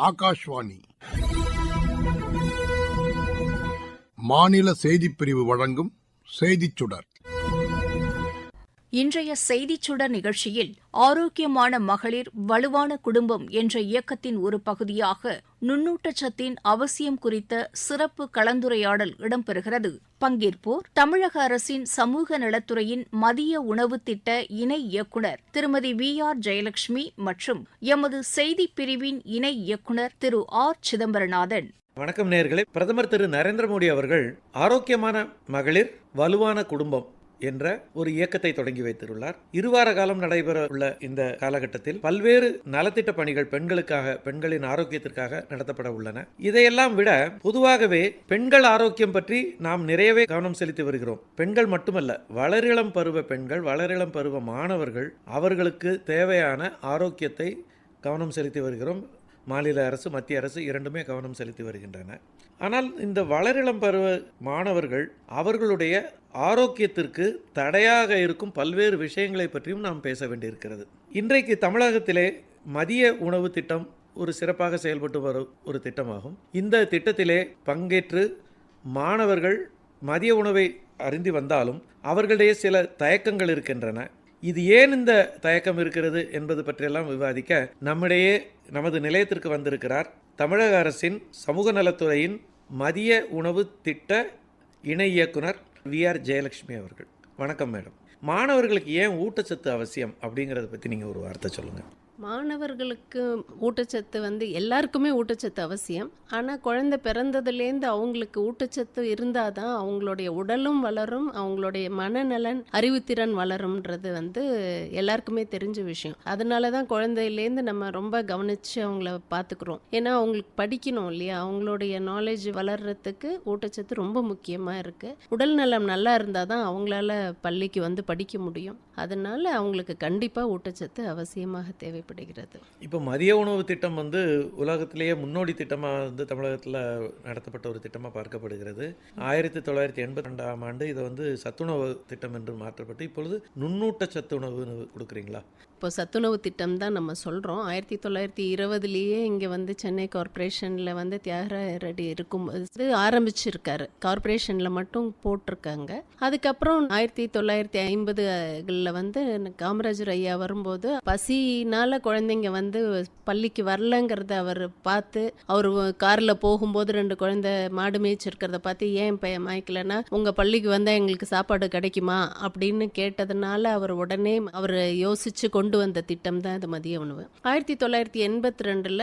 ஆகாஷ்வாணி. மாநில செய்திப் பிரிவு வழங்கும் செய்திச் சுடர் இன்றைய செய்திச் சுடர் நிகழ்ச்சியில் ஆரோக்கியமான மகளிர் வலுவான குடும்பம் என்ற இயக்கத்தின் ஒரு பகுதியாக நுண்ணூட்டச்சத்தின் அவசியம் குறித்த சிறப்பு கலந்துரையாடல் இடம்பெறுகிறது. பங்கேற்போர் தமிழக அரசின் சமூக நலத்துறையின் மதிய உணவு திட்ட இணை இயக்குநர் திருமதி வி ஆர் ஜெயலட்சுமி மற்றும் எமது செய்திப் பிரிவின் இணை இயக்குநர் திரு ஆர் சிதம்பரநாதன். வணக்கம் நேர்களே பிரதமர் திரு நரேந்திர மோடி அவர்கள் ஆரோக்கியமான மகளிர் வலுவான குடும்பம் என்ற ஒரு இயக்கத்தை தொடங்கி வைத்துள்ளார் இருவார காலம் நடைபெற உள்ள இந்த காலகட்டத்தில் பல்வேறு நலத்திட்ட பணிகள் பெண்களுக்காக பெண்களின் ஆரோக்கியத்திற்காக நடத்தப்பட உள்ளன. இதையெல்லாம் விட பொதுவாகவே பெண்கள் ஆரோக்கியம் பற்றி நாம் நிறையவே கவனம் செலுத்தி வருகிறோம். பெண்கள் மட்டுமல்ல வளரிளம் பருவ பெண்கள் வளரிளம் பருவ மாணவர்கள் அவர்களுக்கு தேவையான ஆரோக்கியத்தை கவனம் செலுத்தி வருகிறோம். மாநில அரசு மத்திய அரசு இரண்டுமே கவனம் செலுத்தி வருகின்றன. ஆனால் இந்த வளரிளம் பருவ மாணவர்கள் அவர்களுடைய ஆரோக்கியத்திற்கு தடையாக இருக்கும் பல்வேறு விஷயங்களை பற்றியும் நாம் பேச வேண்டியிருக்கிறது. இன்றைக்கு தமிழகத்திலே மதிய உணவு திட்டம் ஒரு சிறப்பாக செயல்பட்டு வரும் ஒரு திட்டமாகும். இந்த திட்டத்திலே பங்கேற்று மாணவர்கள் மதிய உணவை அருந்தி வந்தாலும் அவர்களுடைய சில தயக்கங்கள் இருக்கின்றன. இது ஏன் இந்த தயக்கம் இருக்கிறது என்பது பற்றியெல்லாம் விவாதிக்க நம்மிடையே நமது நிலையத்திற்கு வந்திருக்கிறார் தமிழக அரசின் சமூக நலத்துறையின் மதிய உணவு திட்ட இணை இயக்குனர் வி ஆர் ஜெயலட்சுமி அவர்கள். வணக்கம் மேடம். மாணவர்களுக்கு ஏன் ஊட்டச்சத்து அவசியம் அப்படிங்கிறத பற்றி நீங்கள் ஒரு வார்த்தை சொல்லுங்கள் மாணவர்களுக்கு ஊட்டச்சத்து வந்து எல்லாருக்குமே ஊட்டச்சத்து அவசியம். ஆனால் குழந்தை பிறந்ததுலேருந்து அவங்களுக்கு ஊட்டச்சத்து இருந்தால் தான் அவங்களுடைய உடலும் வளரும் அவங்களுடைய மனநலன் அறிவுத்திறன் வளரும்ன்றது வந்து எல்லாருக்குமே தெரிஞ்ச விஷயம். அதனால தான் குழந்தையிலேருந்து நம்ம ரொம்ப கவனித்து அவங்கள பார்த்துக்குறோம் ஏன்னா அவங்களுக்கு படிக்கணும் இல்லையா? அவங்களுடைய நாலேஜ் வளர்கிறதுக்கு ஊட்டச்சத்து ரொம்ப முக்கியமாக இருக்குது உடல் நலம் நல்லா இருந்தால் தான் அவங்களால பள்ளிக்கு வந்து படிக்க முடியும். அதனால் அவங்களுக்கு கண்டிப்பாக ஊட்டச்சத்து அவசியமாக தேவைப்படுகிறது. இப்போ மதிய உணவு திட்டம் வந்து உலகத்திலேயே முன்னோடி திட்டமாக வந்து தமிழகத்தில் நடத்தப்பட்ட ஒரு திட்டமாக பார்க்கப்படுகிறது. ஆயிரத்தி தொள்ளாயிரத்தி எண்பத்தி ரெண்டாம் ஆண்டு இதை வந்து சத்துணவு திட்டம் என்று மாற்றப்பட்டு இப்பொழுது நுண்ணூட்ட சத்துணவு கொடுக்குறீங்களா? இப்போ சத்துணவு திட்டம் தான் நம்ம சொல்கிறோம் ஆயிரத்தி தொள்ளாயிரத்தி இருபதுலேயே இங்கே வந்து சென்னை கார்பரேஷனில் வந்து தியாகராய ரெட்டி இருக்கும்போது ஆரம்பிச்சிருக்காரு. கார்ப்பரேஷனில் மட்டும் போட்டிருக்காங்க. அதுக்கப்புறம் ஆயிரத்தி தொள்ளாயிரத்தி ஐம்பதுகளில் வந்து காமராஜர் ஐயா வரும்போது பசினால் குழந்தைங்க வந்து பள்ளிக்கு வரலங்கிறத அவர் பார்த்து அவர் காரில் போகும்போது ரெண்டு குழந்தை மாடு மேய்ச்சிருக்கிறத பார்த்து ஏன் இப்போ மாய்க்கலன்னா உங்கள் பள்ளிக்கு வந்தால் எங்களுக்கு சாப்பாடு கிடைக்குமா? அப்படின்னு கேட்டதுனால அவர் உடனே அவர் யோசித்து கொண்டு கொண்டு வந்த திட்டம் தான் இது மதிய உணவு. ஆயிரத்தி தொள்ளாயிரத்தி எண்பத்தி ரெண்டில்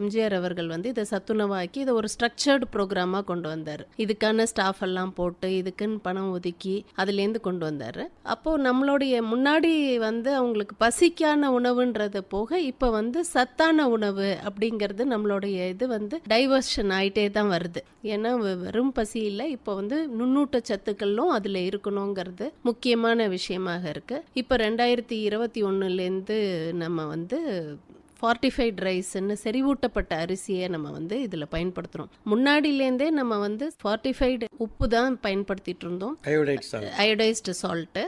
எம்ஜிஆர் அவர்கள் வந்து இதை சத்துணவாக்கி இதை ஒரு ஸ்ட்ரக்சர்டு ப்ரோக்ராமாக கொண்டு வந்தார். இதுக்கான ஸ்டாஃப் எல்லாம் போட்டு இதுக்குன்னு பணம் ஒதுக்கி அதுலேருந்து கொண்டு வந்தார். அப்போது நம்மளுடைய முன்னாடி வந்து அவங்களுக்கு பசிக்கான உணவுன்றது போக இப்போ வந்து சத்தான உணவு அப்படிங்கிறது நம்மளுடைய இது வந்து டைவர்ஷன் ஆகிட்டே தான் வருது. ஏன்னா வெறும் பசி இல்லை இப்போ வந்து நுண்ணூட்ட சத்துக்களும் அதில் இருக்கணுங்கிறது முக்கியமான விஷயமாக இருக்குது இப்போ ரெண்டாயிரத்தி இருபத்தி ஒன்று ஒன்றுலேருந்து நம்ம வந்து ஃபார்ட்டிஃபைட் ரைஸ்ன்னு செறிவூட்டப்பட்ட அரிசியை நம்ம வந்து இதில் பயன்படுத்துகிறோம் முன்னாடியிலேருந்தே நம்ம வந்து ஃபார்ட்டிஃபைடு உப்பு தான் பயன்படுத்திட்டு இருந்தோம். அயோடைஸ்டு சால்ட்டு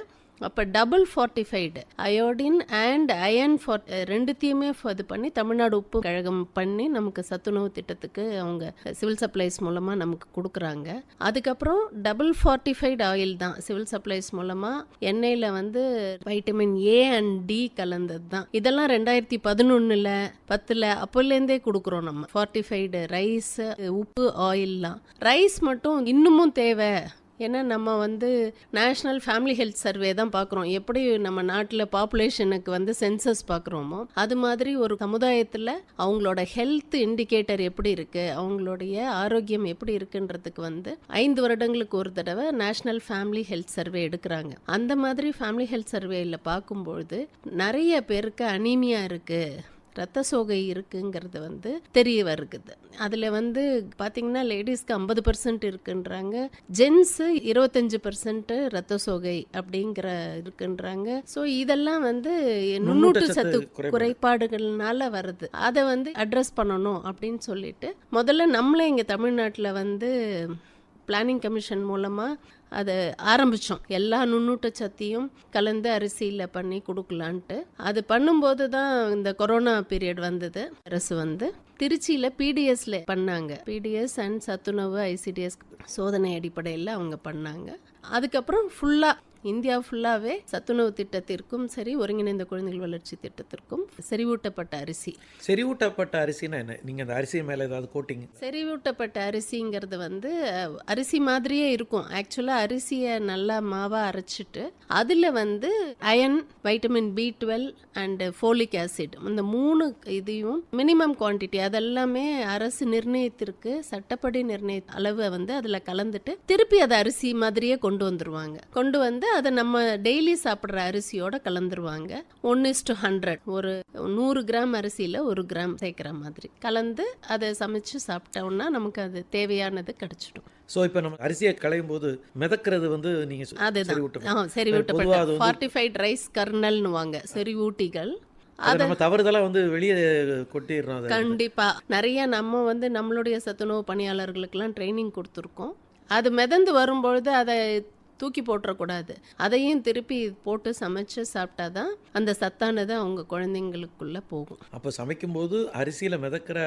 அப்போ double fortified iodine and iron for ரெண்டுத்தையுமே இது பண்ணி தமிழ்நாடு உப்பு கழகம் பண்ணி நமக்கு சத்துணவு திட்டத்துக்கு அவங்க சிவில் சப்ளைஸ் மூலமாக நமக்கு கொடுக்குறாங்க. அதுக்கப்புறம் டபுள் ஃபார்ட்டிஃபைடு ஆயில் தான் சிவில் சப்ளைஸ் மூலமாக எண்ணெயில் வந்து வைட்டமின் ஏ அண்ட் டி கலந்தது தான். இதெல்லாம் ரெண்டாயிரத்தி பதினொன்றில் பத்தில் அப்போலேருந்தே கொடுக்குறோம் நம்ம. ஃபார்ட்டிஃபைடு ரைஸ் உப்பு ஆயில்லாம் ரைஸ் மட்டும் இன்னமும் தேவை. ஏன்னா நம்ம வந்து நேஷ்னல் ஃபேமிலி ஹெல்த் சர்வே தான் பார்க்குறோம். எப்படி நம்ம நாட்டில் பாப்புலேஷனுக்கு வந்து சென்சஸ் பார்க்குறோமோ அது மாதிரி ஒரு சமுதாயத்தில் அவங்களோட ஹெல்த் இண்டிகேட்டர் எப்படி இருக்குது அவங்களுடைய ஆரோக்கியம் எப்படி இருக்குன்றதுக்கு வந்து ஐந்து வருடங்களுக்கு ஒரு தடவை நேஷ்னல் ஃபேமிலி ஹெல்த் சர்வே எடுக்கிறாங்க. அந்த மாதிரி ஃபேமிலி ஹெல்த் சர்வேயில் பார்க்கும்பொழுது நிறைய பேருக்கு அனீமியா இருக்குது ரத்த சோகை இருக்குங்கிறது வந்து தெரிய வருகுது. அதில் வந்து பார்த்தீங்கன்னா லேடிஸ்க்கு ஐம்பது பர்சன்ட் இருக்குன்றாங்க. ஜென்ஸு இருபத்தஞ்சு பர்சன்ட் ரத்த சோகை அப்படிங்கிற இருக்குன்றாங்க. ஸோ இதெல்லாம் வந்து நுண்ணூட்ட சத்து குறைபாடு. குறைபாடுகள்னால வருது. அதை வந்து அட்ரஸ் பண்ணணும் அப்படின்னு சொல்லிட்டு முதல்ல நம்மளே இங்கே தமிழ்நாட்டில் வந்து பிளானிங் கமிஷன் மூலமாக அதை ஆரம்பித்தோம் எல்லா நுண்ணூட்ட சத்தியும் கலந்து அரிசியில் பண்ணி கொடுக்கலான்ட்டு. அது பண்ணும்போது தான் இந்த கொரோனா பீரியட் வந்தது. அரசு வந்து திருச்சியில் பிடிஎஸ்ல பண்ணாங்க. பிடிஎஸ் அண்ட் சத்துணவு ஐசிடிஎஸ் சோதனை அடிப்படையில் அவங்க பண்ணாங்க. அதுக்கப்புறம் ஃபுல்லாக இந்தியா ஃபுல்லாகவே சத்துணவு திட்டத்திற்கும் சரி ஒருங்கிணைந்த குழந்தைகள் வளர்ச்சி திட்டத்திற்கும் செறிவூட்டப்பட்ட அரிசி. செறிவூட்டப்பட்ட அரிசினா என்ன? நீங்கள் அந்த அரிசி மேலே ஏதாவது கோட்டிங். செறிவூட்டப்பட்ட அரிசிங்கிறது வந்து அரிசி மாதிரியே இருக்கும். ஆக்சுவலாக அரிசியை நல்லா மாவாக அரைச்சிட்டு அதில் வந்து iron vitamin B twelve and folic acid இந்த மூணு இதையும் மினிமம் குவான்டிட்டி அதெல்லாமே அரசு நிர்ணயித்திருக்கு. சட்டப்படி நிர்ணய அளவை வந்து அதில் கலந்துட்டு திருப்பி அதை அரிசி மாதிரியே கொண்டு வந்துருவாங்க. கொண்டு வந்து அதை நம்ம டெய்லி சாப்பிட்ற அரிசியோட கலந்துருவாங்க. ஒன் இஸ் டு ஹண்ட்ரட் ஒரு நூறு கிராம் அரிசியில் ஒரு கிராம் சேர்க்குற மாதிரி. கலந்து அதை சமைச்சு சாப்பிட்டோம்னா நமக்கு அது தேவையானது கிடைச்சிடும். ஸோ இப்போ நம்ம அரிசியை களையும் போது மிதக்கிறது வந்து நீங்கள் அதுதான். ஆ அது வந்து- ஃபார்ட்டிஃபைட் ரைஸ் கர்னல்னுவாங்க செறிவூட்டிகள். அதை நம்ம தவறுதலாக வந்து வெளியே கொட்டிடுறோம் அதை. கண்டிப்பா. நிறைய நம்ம வந்து நம்மளுடைய சத்துணவு பணியாளர்களுக்கெல்லாம் ட்ரைனிங் கொடுத்துருக்கோம். அது மிதந்து வரும்பொழுது அதை தூக்கி போட்டுறக்கூடாது. அதையும் திருப்பி போட்டு சமைச்சு சாப்பிட்டாதான் அந்த சத்தானது அவங்க குழந்தைங்களுக்குள்ள போகும். அப்போ சமைக்கும்போது அரிசியில் மிதக்கிற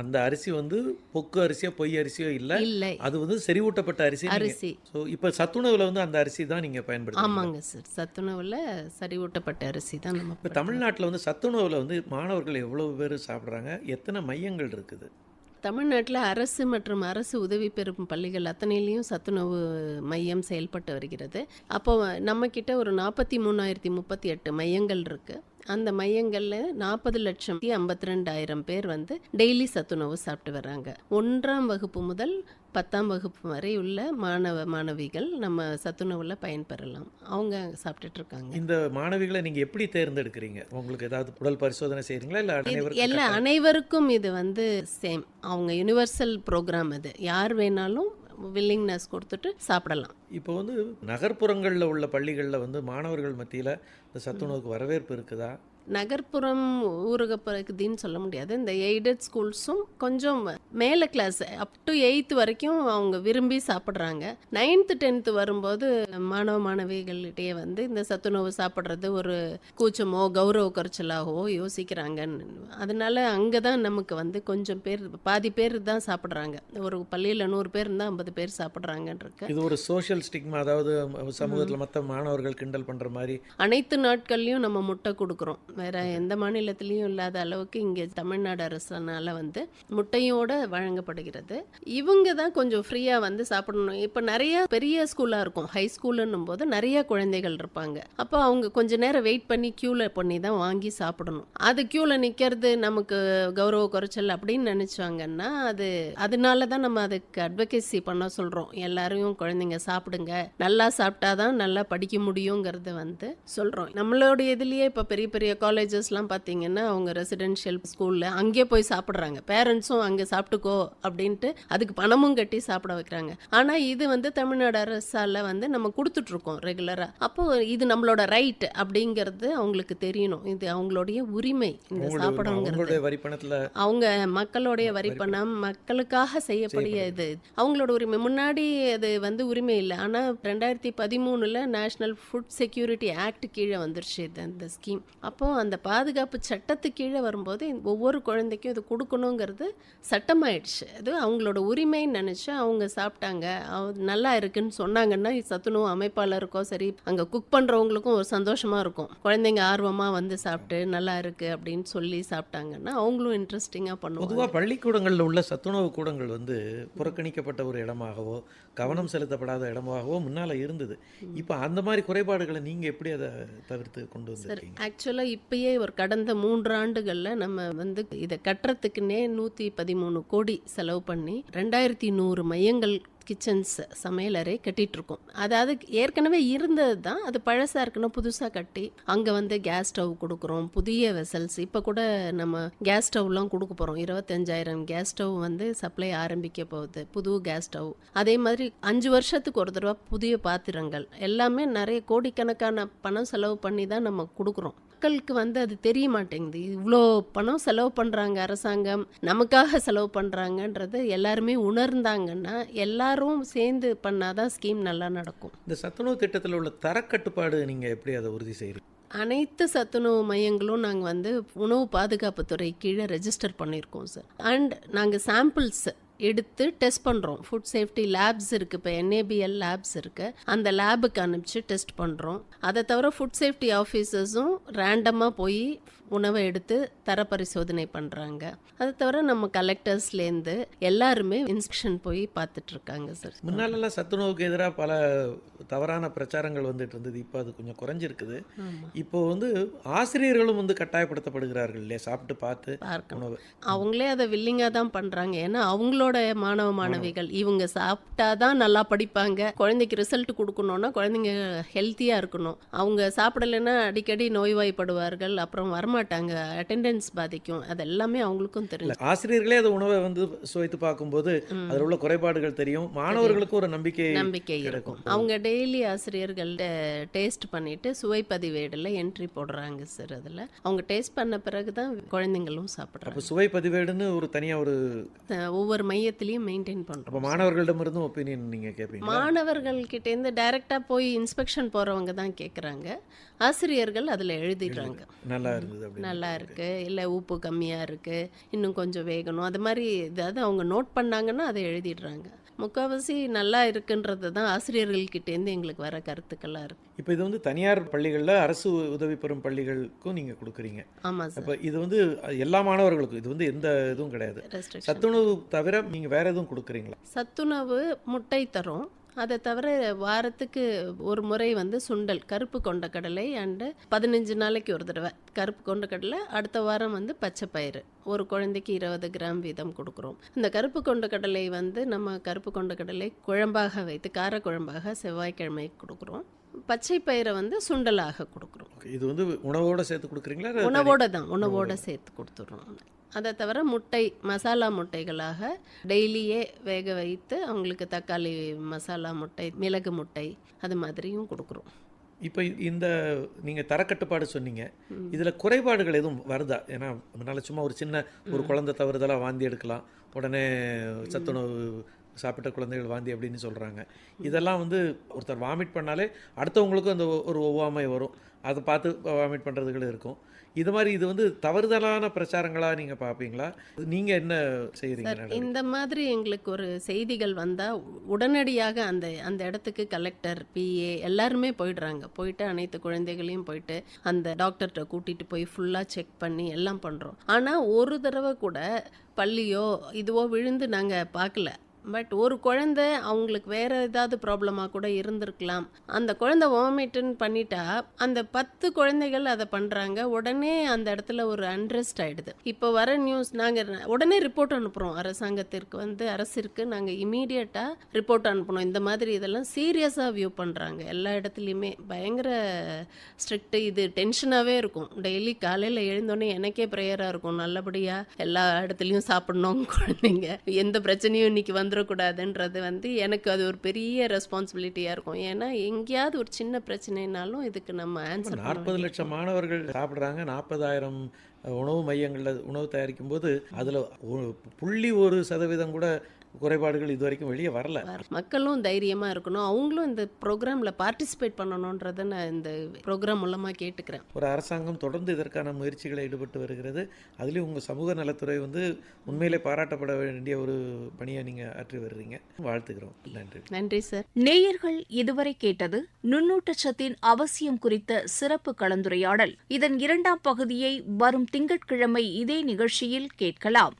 அந்த அரிசி வந்து பொக்கு அரிசியோ பொய் அரிசியோ இல்லை? இல்லை. அது வந்து செறிவூட்டப்பட்ட அரிசி அரிசி. ஸோ இப்போ சத்துணவுல வந்து அந்த அரிசி தான் நீங்கள் பயன்படுத்துறீங்க. ஆமாங்க சார். சத்துணவுல சரிவூட்டப்பட்ட அரிசி தான் நம்ம இப்போ தமிழ்நாட்டில் வந்து சத்துணவுல வந்து மாணவர்கள் எவ்வளவு பேர் சாப்பிட்றாங்க? எத்தனை மையங்கள் இருக்குது? தமிழ்நாட்டில் அரசு மற்றும் அரசு உதவி பெறும் பள்ளிகள் அத்தனையிலையும் சத்துணவு மையம் செயல்பட்டு வருகிறது. அப்போ நம்மக்கிட்ட ஒரு நாற்பத்தி மூணாயிரத்தி முப்பத்தி எட்டு மையங்கள் இருக்குது அந்த மையங்களில் நாற்பது லட்சம் ஐம்பத்தி ரெண்டாயிரம் பேர் வந்து டெய்லி சத்துணவு சாப்பிட்டு வராங்க ஒன்றாம் வகுப்பு முதல் பத்தாம் வகுப்பு வரை உள்ள மாணவ மாணவிகள் நம்ம சத்துணவில் பயன்பெறலாம். அவங்க சாப்பிட்டுட்டு இருக்காங்க இந்த மாணவிகளை நீங்கள் எப்படி தேர்ந்தெடுக்கிறீங்க? உங்களுக்கு ஏதாவது உடல் பரிசோதனை செய்கிறீங்களா இல்லை இது எல்லா? அனைவருக்கும் இது வந்து சேம் அவங்க யுனிவர்சல் ப்ரோக்ராம் அது. யார் வேணாலும் வில்லிங்னஸ் கொடுத்துட்டு சாப்பிடலாம். இப்போ வந்து நகர்ப்புறங்களில் உள்ள பள்ளிகளில் வந்து மாணவர்கள் மத்தியில் இந்த சத்துணவுக்கு வரவேற்பு இருக்குதா? நகர்ப்புறம் ஊரக பகுதின்னு சொல்ல முடியாது. இந்த எய்டட் ஸ்கூல்ஸும் கொஞ்சம் மேலே கிளாஸ் அப் டு எயித்து வரைக்கும் அவங்க விரும்பி சாப்பிட்றாங்க. நைன்த்து டென்த்து வரும்போது மாணவ மாணவிகளிடையே வந்து இந்த சத்துணவு சாப்பிட்றது ஒரு கூச்சமோ கௌரவ குறைச்சலாகவோ யோசிக்கிறாங்கன்னு. அதனால அங்கே தான் நமக்கு வந்து கொஞ்சம் பேர் பாதி பேர் தான் சாப்பிட்றாங்க. ஒரு பள்ளியில் நூறு பேர் இருந்தால் ஐம்பது பேர் சாப்பிட்றாங்கன்றிருக்கு இது ஒரு சோஷியல் ஸ்டிக்மா அதாவது சமூகத்தில் மற்ற மாணவர்கள் கிண்டல் பண்ணுற மாதிரி. அனைத்து நாட்கள்லையும் நம்ம முட்டை கொடுக்குறோம். வேற எந்த மாநிலத்திலையும் இல்லாத அளவுக்கு இங்கே தமிழ்நாடு அரசனால வந்து முட்டையோட வழங்கப்படுகிறது. இவங்க தான் கொஞ்சம் ஃப்ரீயாக வந்து சாப்பிடணும். இப்போ நிறைய பெரிய ஸ்கூலாக இருக்கும். ஹை ஸ்கூலுன்னும் போது நிறைய குழந்தைகள் இருப்பாங்க. அப்போ அவங்க கொஞ்ச நேரம் வெயிட் பண்ணி க்யூவில் பண்ணி தான் வாங்கி சாப்பிடணும். அது க்யூவில் நிற்கிறது நமக்கு கௌரவ குறைச்சல் அப்படின்னு நினச்சாங்கன்னா அது அதனால தான் நம்ம அதுக்கு அட்வொகேசி பண்ண சொல்கிறோம் எல்லாரையும் குழந்தைங்க சாப்பிடுங்க. நல்லா சாப்பிட்டாதான் நல்லா படிக்க முடியுங்கிறது வந்து சொல்கிறோம் நம்மளுடைய இதுலேயே இப்போ பெரிய பெரிய காலேஜஸ்லாம் பார்த்தீங்கன்னா அவங்க ரெசிடென்ஷியல் ஸ்கூலில் அங்கேயே போய் சாப்பிட்றாங்க. பேரண்ட்ஸும் அங்கே சாப்பிட்டுக்கோ அப்படின்ட்டு அதுக்கு பணமும் கட்டி சாப்பிட வைக்கிறாங்க. ஆனால் இது வந்து தமிழ்நாடு அரசால் வந்து நம்ம கொடுத்துட்ருக்கோம் ரெகுலராக அப்போ இது நம்மளோட ரைட் அப்படிங்கிறது அவங்களுக்கு தெரியணும். இது அவங்களுடைய உரிமை இந்த சாப்பிடணுங்கிறது. வரிப்பணத்தில் அவங்க மக்களுடைய வரி பணம் மக்களுக்காக செய்யப்படிய இது. அவங்களோட உரிமை. முன்னாடி அது வந்து உரிமை இல்லை. ஆனால் ரெண்டாயிரத்தி பதிமூணில் நேஷ்னல் ஃபுட் செக்யூரிட்டி ஆக்ட் கீழே வந்துருச்சு இது அந்த ஸ்கீம் அப்போ அந்த பாதுகாப்பு சட்டத்து கீழே வரும்போது ஒவ்வொரு குழந்தைக்கும் இது கொடுக்கணுங்கிறது சட்டமாயிடுச்சு. அது அவங்களோட உரிமைன்னு நினச்சி அவங்க சாப்பிட்டாங்க. நல்லா இருக்குன்னு சொன்னாங்கன்னா சத்துணவு அமைப்பாளருக்கோ சரி அங்கே குக் பண்ணுறவங்களுக்கும் ஒரு சந்தோஷமாக இருக்கும். குழந்தைங்க ஆர்வமாக வந்து சாப்பிட்டு நல்லா இருக்கு அப்படின்னு சொல்லி சாப்பிட்டாங்கன்னா அவங்களும் இன்ட்ரெஸ்டிங்காக பண்ணுவாங்க. பொதுவாக பள்ளிக்கூடங்களில் உள்ள சத்துணவு கூடங்கள் வந்து புறக்கணிக்கப்பட்ட ஒரு இடமாகவோ கவனம் செலுத்தப்படாத இடமாகவோ முன்னால் இருந்தது. இப்போ அந்த மாதிரி குறைபாடுகளை நீங்கள் எப்படி அதை தவிர்த்து கொண்டு வந்திருக்கீங்க? ஆக்சுவலாக இப்பயே ஒரு கடந்த மூன்று ஆண்டுகளில் நம்ம வந்து இதை கட்டுறதுக்குன்னே நூற்றி பதிமூணு கோடி செலவு பண்ணி ரெண்டாயிரத்தி நூறு மையங்கள் கிச்சன்ஸ் சமையலறை கட்டிகிட்ருக்கோம் அதாவது ஏற்கனவே இருந்தது தான் அது பழசாக இருக்குன்னா புதுசாக கட்டி அங்கே வந்து கேஸ் ஸ்டவ் கொடுக்குறோம் புதிய வெசல்ஸ் இப்போ கூட நம்ம கேஸ் ஸ்டவ்லாம் கொடுக்க போகிறோம் இருபத்தஞ்சாயிரம் கேஸ் ஸ்டவ் வந்து சப்ளை ஆரம்பிக்க போகுது புது கேஸ் ஸ்டவ் அதே மாதிரி அஞ்சு வருஷத்துக்கு ஒரு தடவை புதிய பாத்திரங்கள். எல்லாமே நிறைய கோடிக்கணக்கான பணம் செலவு பண்ணி தான் நம்ம கொடுக்குறோம். மக்களுக்கு வந்து அது தெரிய மாட்டேங்குது. இவ்வளோ பணம் செலவு பண்ணுறாங்க அரசாங்கம் நமக்காக செலவு பண்ணுறாங்கன்றது எல்லாருமே உணர்ந்தாங்கன்னா எல்லாரும் சேர்ந்து பண்ணாதான் ஸ்கீம் நல்லா நடக்கும். இந்த சத்துணவு திட்டத்தில் உள்ள தரக்கட்டுப்பாடு நீங்கள் எப்படி அதை உறுதி செய்கிறீங்க அனைத்து சத்துணவு மையங்களும் நாங்கள் வந்து உணவு பாதுகாப்புத்துறை கீழே ரெஜிஸ்டர் பண்ணியிருக்கோம் சார் அண்ட் நாங்கள் சாம்பிள்ஸ் எடுத்து டெஸ்ட் பண்ணுறோம் ஃபுட் சேஃப்டி லேப்ஸ் இருக்குது இப்போ என்ஏபிஎல் லேப்ஸ் இருக்குது அந்த லேபுக்கு அனுப்பிச்சு டெஸ்ட் பண்ணுறோம் அதை தவிர ஃபுட் சேஃப்டி ஆஃபீஸர்ஸும் ரேண்டமாக போய் உணவை எடுத்து தர பரிசோதனை பண்ணுறாங்க அதை தவிர நம்ம கலெக்டர்ஸ்லேருந்து எல்லாருமே இன்ஸ்பெக்ஷன் போய் பார்த்துட்டு இருக்காங்க சார். முன்னாலெல்லாம் சத்துணவுக்கு எதிராக பல தவறான பிரச்சாரங்கள் வந்துட்டு இருந்தது. இப்போ அது கொஞ்சம் குறைஞ்சிருக்குது. இப்போ வந்து ஆசிரியர்களும் வந்து கட்டாயப்படுத்தப்படுகிறார்கள் இல்லையா? சாப்பிட்டு பார்த்து உணவு. அவங்களே அதை வில்லிங்காக தான் பண்ணுறாங்க ஏன்னா அவங்களோட மாணவ மாணவிகள் இவங்க சாப்பிட்டா தான் நல்லா படிப்பாங்க. குழந்தைக்கு ரிசல்ட் கொடுக்கணும்னா குழந்தைங்க ஹெல்த்தியாக இருக்கணும். அவங்க சாப்பிடலைன்னா அடிக்கடி நோய்வாய்ப்படுவார்கள். அப்புறம் வரமாட்டாங்க அட்டெண்டன்ஸ் பாதிக்கும். அது எல்லாமே அவங்களுக்கும் தெரியும். ஆசிரியர்களே அந்த உணவை வந்து சுவைத்து பார்க்கும்போது அதில் உள்ள குறைபாடுகள் தெரியும். மாணவர்களுக்கும் ஒரு நம்பிக்கை நம்பிக்கை இருக்கும். அவங்க டெய்லி ஆசிரியர்கள் டேஸ்ட் பண்ணிட்டு சுவை பதிவேடில் என்ட்ரி போடுறாங்க சார் அதில். அவங்க டேஸ்ட் பண்ண பிறகு தான் குழந்தைங்களும் சாப்பிட்றாங்க. அப்போ சுவை பதிவேடுன்னு ஒரு தனியா ஒரு ஒவ்வொரு மையத்திலையும் மெயின்டைன் அப்போ பண்ணுறோம் மாணவர்களிடமிருந்தும் ஒப்பீனியன் நீங்க கேட்பீங்க மாணவர்கள்கிட்டேருந்து டைரெக்டாக போய் இன்ஸ்பெக்ஷன் போகிறவங்க தான் கேட்குறாங்க ஆசிரியர்கள் அதில் எழுதிடுறாங்க. நல்லா இருந்தது. நல்லா இருக்கு. இல்லை உப்பு கம்மியாக இருக்கு. இன்னும் கொஞ்சம் வேகணும். அது மாதிரி ஏதாவது அவங்க நோட் பண்ணாங்கன்னா அதை எழுதிடுறாங்க. முக்கால்வாசி நல்லா இருக்குன்றது தான் ஆசிரியர்கள்கிட்டேருந்து எங்களுக்கு வர கருத்துக்களாக இருக்கு. இப்போ இது வந்து தனியார் பள்ளிகளில் அரசு உதவி பெறும் பள்ளிகளுக்கும் நீங்க கொடுக்குறீங்க. ஆமாம் சார். அப்போ இது வந்து எல்லா மாணவர்களுக்கும் இது வந்து எந்த இதுவும் கிடையாது. சத்துணவு தவிர நீங்க வேற எதுவும் கொடுக்குறீங்களா? சத்துணவு முட்டை தரும். அதை தவிர வாரத்துக்கு ஒரு முறை வந்து சுண்டல் கருப்பு கொண்ட கடலை அண்டு பதினஞ்சு நாளைக்கு ஒரு தடவை. கருப்பு கொண்ட கடலை அடுத்த வாரம் வந்து பச்சை பயிறு. ஒரு குழந்தைக்கு இருபது கிராம் வீதம் கொடுக்குறோம். இந்த கருப்பு கொண்ட கடலை வந்து நம்ம கருப்பு கொண்ட கடலை குழம்பாக வைத்து கார குழம்பாக செவ்வாய்க்கிழமை கொடுக்குறோம். பச்சை பயிரை வந்து சுண்டலாக கொடுக்குறோம். இது வந்து உணவோட சேர்த்து கொடுக்குறீங்களா உணவோட தான் உணவோட சேர்த்து கொடுத்துட்றோம். அதை தவிர முட்டை மசாலா முட்டைகளாக டெய்லியே வேக வைத்து அவங்களுக்கு தக்காளி மசாலா முட்டை மிளகு முட்டை அது மாதிரியும் கொடுக்குறோம். இப்போ இந்த நீங்க தரக்கட்டுப்பாடு சொன்னீங்க. இதுல குறைபாடுகள் எதுவும் வருதா? ஏன்னா முன்னால சும்மா ஒரு சின்ன ஒரு குழந்தை தவறுதலா வாந்தி எடுக்கலாம் உடனே சத்துணவு சாப்பிட்ட குழந்தைகள் வாந்தி அப்படின்னு சொல்றாங்க. இதெல்லாம் வந்து ஒருத்தர் வாமிட் பண்ணாலே அடுத்தவங்களுக்கும் அந்த ஒரு ஒவ்வாமை வரும். அதை பார்த்து வாமிட் பண்றதுகள் இருக்கும். இது மாதிரி இது வந்து தவறுதலான பிரச்சாரங்களா நீங்க பார்ப்பீங்களா? நீங்க என்ன நடவடிக்கை? இந்த மாதிரி எங்களுக்கு ஒரு செய்திகள் வந்தால் உடனடியாக அந்த அந்த இடத்துக்கு கலெக்டர் பிஏ எல்லாருமே போயிடுறாங்க. போயிட்டு அனைத்து குழந்தைகளையும் போயிட்டு அந்த டாக்டர்கிட்ட கூட்டிட்டு போய் ஃபுல்லாக செக் பண்ணி எல்லாம் பண்ணுறோம் ஆனால் ஒரு தடவை கூட பள்ளியோ இதுவோ விழுந்து நாங்கள் பார்க்கல. பட் ஒரு குழந்தை அவங்களுக்கு வேற ஏதாவது ப்ராப்ளமாக கூட இருந்திருக்கலாம். அந்த குழந்தை வாமிட்டுன்னு பண்ணிட்டா அந்த பத்து குழந்தைகள் அதை பண்ணுறாங்க உடனே அந்த இடத்துல ஒரு அன்ரெஸ்ட் ஆகிடுது இப்போ வர நியூஸ் நாங்கள் உடனே ரிப்போர்ட் அனுப்புகிறோம் அரசாங்கத்திற்கு வந்து அரசிற்கு நாங்கள் இமீடியட்டாக ரிப்போர்ட் அனுப்பணும் இந்த மாதிரி இதெல்லாம் சீரியஸாக வியூ பண்ணுறாங்க எல்லா இடத்துலையுமே பயங்கர ஸ்ட்ரிக்ட்டு இது டென்ஷனாகவே இருக்கும். டெய்லி காலையில் எழுந்தோடனே எனக்கே ப்ரேயராக இருக்கும். நல்லபடியாக எல்லா இடத்துலையும் சாப்பிடணும் குழந்தைங்க. எந்த பிரச்சனையும் இன்னைக்கு வந்துடக்கூடாதுன்றது வந்து எனக்கு அது ஒரு பெரிய ரெஸ்பான்சிபிலிட்டியாக இருக்கும். ஏன்னா எங்கேயாவது ஒரு சின்ன பிரச்சனைனாலும் இதுக்கு நம்ம ஆன்சர் நாற்பது லட்சம் மாணவர்கள் சாப்பிட்றாங்க. நாற்பதாயிரம் உணவு மையங்களில் உணவு தயாரிக்கும் போது அதில் புள்ளி ஒரு சதவீதம் கூட குறைபாடுகள் இது வரைக்கும் வெளியே வரல. மக்களும் தைரியமாக இருக்கணும். அவங்களும் இந்த ப்ரோக்ராமில் பார்ட்டிசிபேட் பண்ணணுன்றதை நான் இந்த ப்ரோக்ராம் மூலமாக கேட்டுக்கிறேன். ஒரு அரசாங்கம் தொடர்ந்து இதற்கான முயற்சிகளை ஈடுபட்டு வருகிறது. அதுலேயும் உங்கள் சமூக நலத்துறை வந்து உண்மையிலே பாராட்டப்பட வேண்டிய ஒரு பணியை நீங்கள் ஆற்றி வருறீங்க. வாழ்த்துக்கிறோம். நன்றி. நன்றி சார். நேயர்கள் இதுவரை கேட்டது நுண்ணூட்டச்சத்தின் அவசியம் குறித்த சிறப்பு கலந்துரையாடல். இதன் இரண்டாம் பகுதியை வரும் திங்கட்கிழமை இதே நிகழ்ச்சியில் கேட்கலாம்.